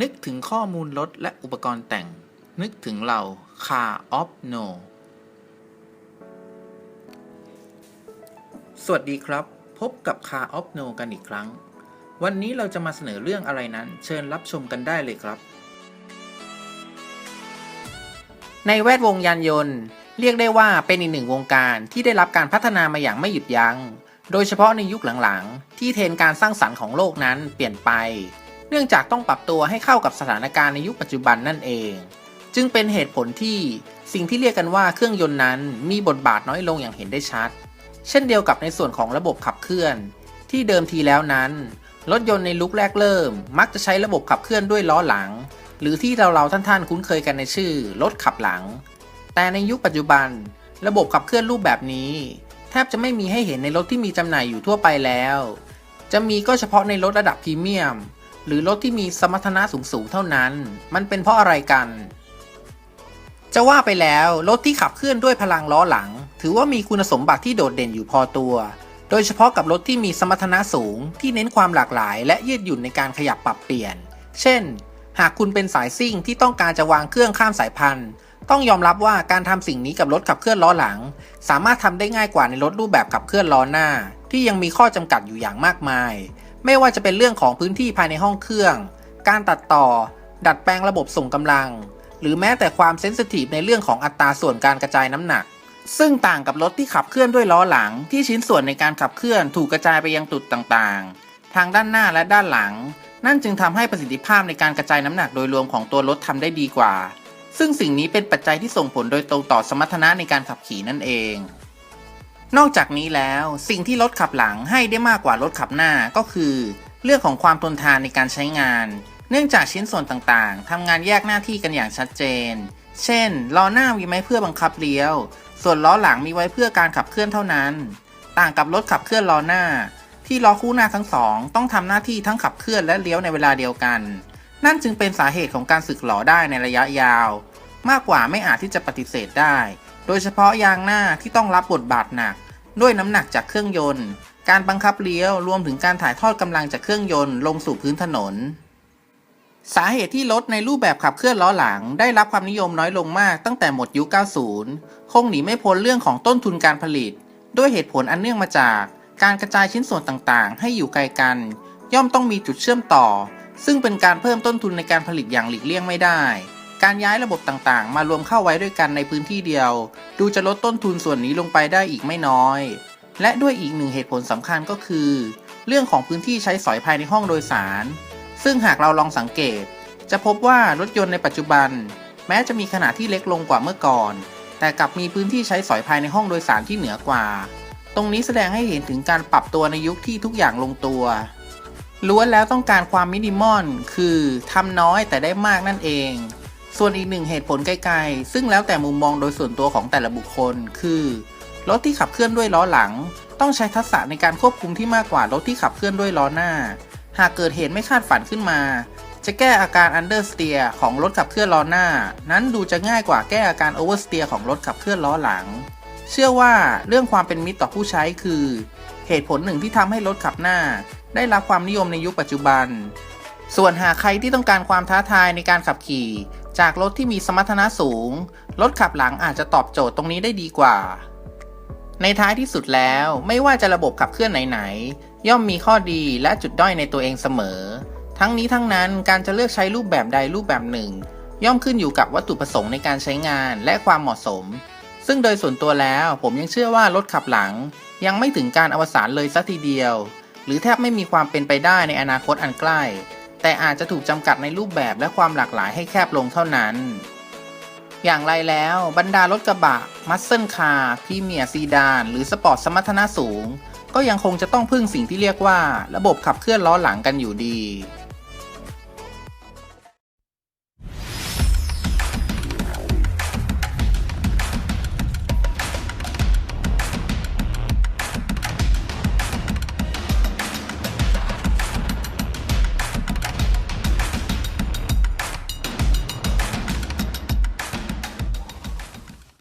นึกถึงข้อมูลรถและอุปกรณ์แต่ง นึกถึงเรา Car of No สวัสดีครับ พบกับ Car of No กันอีกครั้ง วันนี้เราจะมาเสนอเรื่องอะไรนั้น เชิญรับชมกันได้เลยครับ ในแวดวงยานยนต์ เรียกได้ว่าเป็นอีกหนึ่งวงการที่ได้รับการพัฒนามาอย่างไม่หยุดยัง้ง โดยเฉพาะในยุคหลังๆ ที่เทรนการสร้างสรรค์ของโลกนั้นเปลี่ยนไป เนื่องจากต้องปรับตัวให้เข้ากับสถานการณ์ในยุคปัจจุบันนั่นเอง จึงเป็นเหตุผลที่สิ่งที่เรียกกันว่าเครื่องยนต์นั้นมีบทบาทน้อยลงอย่างเห็นได้ชัด เช่นเดียวกับในส่วนของระบบขับเคลื่อน ที่เดิมทีแล้วนั้น รถยนต์ในลุคแรกเริ่ม มักจะใช้ระบบขับเคลื่อนด้วยล้อหลัง หรือที่เราเราๆท่านๆคุ้นเคยกันในชื่อรถขับหลัง แต่ในยุคปัจจุบัน ระบบขับเคลื่อนรูปแบบนี้ แทบจะไม่มีให้เห็นในรถที่มีจำหน่ายอยู่ทั่วไปแล้ว จะมีก็เฉพาะในรถระดับพรีเมียม หรือรถที่มีสมรรถนะสูงๆเท่านั้น มันเป็นเพราะอะไรกัน จะว่าไปแล้วรถที่ขับเคลื่อนด้วยพลังล้อหลัง ถือว่ามีคุณสมบัติที่โดดเด่นอยู่พอตัว โดยเฉพาะกับรถที่มีสมรรถนะสูง ที่เน้นความหลากหลาย และยืดหยุ่นในการขยับปรับเปลี่ยน เช่น หากคุณเป็นสายซิ่งที่ต้องการจะวางเครื่องข้ามสายพันธุ์ต้องยอมรับว่าการทำสิ่งนี้กับรถขับเคลื่อนล้อหลัง สามารถทำได้ง่ายกว่าในรถรูปแบบขับเคลื่อนล้อหน้า ที่ยังมีข้อจำกัดอยู่อย่างมากมาย ไม่ว่าจะเป็นเรื่องของพื้นที่ภายในห้องเครื่อง การตัดต่อ ดัดแปลงระบบส่งกำลัง หรือแม้แต่ความเซนซิทีฟในเรื่องของอัตราส่วนการกระจายน้ำหนัก ซึ่งต่างกับรถที่ขับเคลื่อนด้วยล้อหลัง ที่ชิ้นส่วนในการขับเคลื่อนถูกกระจายไปยังจุดต่างๆ ทางด้านหน้าและด้านหลัง นั่นจึงทำให้ประสิทธิภาพในการกระจายน้ำหนักโดยรวมของตัวรถทำได้ดีกว่า ซึ่งสิ่งนี้เป็นปัจจัยที่ส่งผลโดยตรงต่อสมรรถนะในการขับขี่นั่นเอง นอกจากนี้แล้วสิ่งที่รถขับหลังให้ได้มากกว่ารถขับหน้าก็คือ เรื่องของความทนทานในการใช้งาน เนื่องจากชิ้นส่วนต่างๆทำงานแยกหน้าที่กันอย่างชัดเจน เช่นล้อหน้ามีไว้เพื่อบังคับเลี้ยว ส่วนล้อหลังมีไว้เพื่อการขับเคลื่อนเท่านั้น ต่างกับรถขับเคลื่อนล้อหน้า ที่ล้อคู่หน้าทั้งสอง ต้องทำหน้าที่ทั้งขับเคลื่อนและเลี้ยวในเวลาเดียวกัน นั่นจึงเป็นสาเหตุของการสึกหลอได้ในระยะยาว มากกว่าไม่อาจที่จะปฏิเสธได้ โดยเฉพาะยางหน้าที่ต้องรับบทบาทหนัก ด้วยน้ำหนักจากเครื่องยนต์ การบังคับเลี้ยวรวมถึงการถ่ายทอดกำลังจากเครื่องยนต์ลงสู่พื้นถนน สาเหตุที่รถในรูปแบบขับเคลื่อนล้อหลัง ได้รับความนิยมน้อยลงมากตั้งแต่หมดยุค 90 คงหนีไม่พ้นเรื่องของต้นทุนการผลิต ด้วยเหตุผลอันเนื่องมาจาก การกระจายชิ้นส่วนต่างๆ ให้อยู่ไกลกัน ย่อมต้องมีจุดเชื่อมต่อ ซึ่งเป็นการเพิ่มต้นทุนในการผลิตอย่างหลีกเลี่ยงไม่ได้ การย้ายระบบต่างๆ มารวมเข้าไว้ด้วยกันในพื้นที่เดียว ดูจะลดต้นทุนส่วนนี้ลงไปได้อีกไม่น้อย และด้วยอีกหนึ่งเหตุผลสำคัญก็คือ เรื่องของพื้นที่ใช้สอยภายในห้องโดยสาร ซึ่งหากเราลองสังเกต จะพบว่ารถยนต์ในปัจจุบัน แม้จะมีขนาดที่เล็กลงกว่าเมื่อก่อน แต่กลับมีพื้นที่ใช้สอยภายในห้องโดยสารที่เหนือกว่า ตรงนี้แสดงให้เห็นถึงการปรับตัวในยุคที่ทุกอย่างลงตัวล้วนแล้วต้องการความมินิมอล คือทำน้อยแต่ได้มากนั่นเอง ส่วนอีกหนึ่งเหตุผลไกลๆ ซึ่งแล้วแต่มุมมองโดยส่วนตัวของแต่ละบุคคล คือ รถที่ขับเคลื่อนด้วยล้อหลัง ต้องใช้ทักษะในการควบคุมที่มากกว่ารถที่ขับเคลื่อนด้วยล้อหน้า หากเกิดเหตุไม่คาดฝันขึ้นมา จะแก้อาการ understeer ของรถขับเคลื่อนล้อหน้า นั้นดูจะง่ายกว่าแก้อาการ oversteer ของรถขับเคลื่อนล้อหลัง เชื่อว่าเรื่องความเป็นมิตรต่อผู้ใช้คือ เหตุผลหนึ่งที่ทำให้รถขับหน้า ได้รับความนิยมในยุคปัจจุบัน ส่วนหากใครที่ต้องการความท้าทายในการขับขี่ จากรถที่มีสมรรถนะสูง รถขับหลังอาจจะตอบโจทย์ตรงนี้ได้ดีกว่า ในท้ายที่สุดแล้วไม่ว่าจะระบบขับเคลื่อนไหนๆ ย่อมมีข้อดีและจุดด้อยในตัวเองเสมอ ทั้งนี้ทั้งนั้นการจะเลือกใช้รูปแบบใดรูปแบบหนึ่ง ย่อมขึ้นอยู่กับวัตถุประสงค์ในการใช้งานและความเหมาะสม ซึ่งโดยส่วนตัวแล้วผมยังเชื่อว่ารถขับหลัง ยังไม่ถึงการอวสานเลยสัทีเดียว หรือแทบไม่มีความเป็นไปได้ในอนาคตอันใกล้ แต่อาจจะถูกจำกัดในรูปแบบและความหลากหลายให้แคบลงเท่านั้น อย่างไรแล้วบรรดารถกระบะ มัสเซิลคาร์พรีเมียร์ซีดาน หรือสปอร์ตสมรรถนะสูง ก็ยังคงจะต้องพึ่งสิ่งที่เรียกว่า ระบบขับเคลื่อนล้อหลังกันอยู่ดี